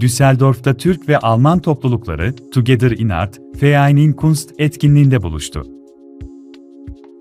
Düsseldorf'ta Türk ve Alman toplulukları Together in Art, Verein Kunst etkinliğinde buluştu.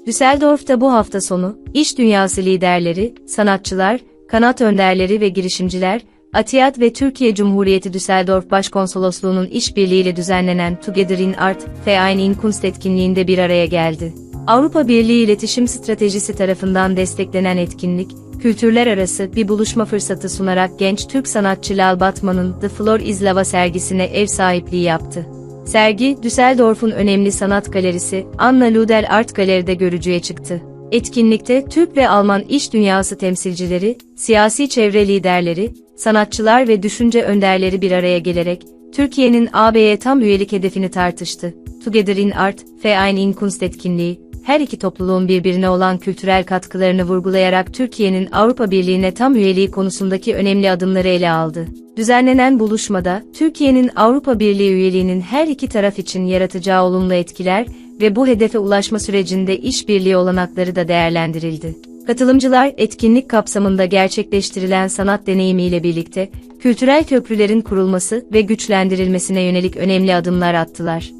Düsseldorf'ta bu hafta sonu, iş dünyası liderleri, sanatçılar, kanat önderleri ve girişimciler, Atiyat ve Türkiye Cumhuriyeti Düsseldorf Başkonsolosluğu'nun işbirliğiyle düzenlenen Together in Art, Verein in Kunst etkinliğinde bir araya geldi. Avrupa Birliği İletişim Stratejisi tarafından desteklenen etkinlik, kültürler arası bir buluşma fırsatı sunarak genç Türk sanatçı Lal Batman'ın The Floor is Lava sergisine ev sahipliği yaptı. Sergi, Düsseldorf'un önemli sanat galerisi, Anna Ludel Art Galeri'de görücüye çıktı. Etkinlikte Türk ve Alman iş dünyası temsilcileri, siyasi çevre liderleri, sanatçılar ve düşünce önderleri bir araya gelerek, Türkiye'nin AB'ye tam üyelik hedefini tartıştı. Together in Art, Verein in Kunst etkinliği, her iki topluluğun birbirine olan kültürel katkılarını vurgulayarak Türkiye'nin Avrupa Birliği'ne tam üyeliği konusundaki önemli adımları ele aldı. Düzenlenen buluşmada, Türkiye'nin Avrupa Birliği üyeliğinin her iki taraf için yaratacağı olumlu etkiler ve bu hedefe ulaşma sürecinde işbirliği olanakları da değerlendirildi. Katılımcılar etkinlik kapsamında gerçekleştirilen sanat deneyimiyle birlikte kültürel köprülerin kurulması ve güçlendirilmesine yönelik önemli adımlar attılar.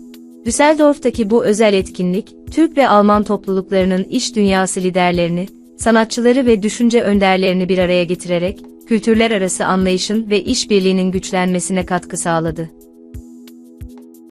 Düsseldorf'taki bu özel etkinlik, Türk ve Alman topluluklarının iş dünyası liderlerini, sanatçıları ve düşünce önderlerini bir araya getirerek, kültürler arası anlayışın ve işbirliğinin güçlenmesine katkı sağladı.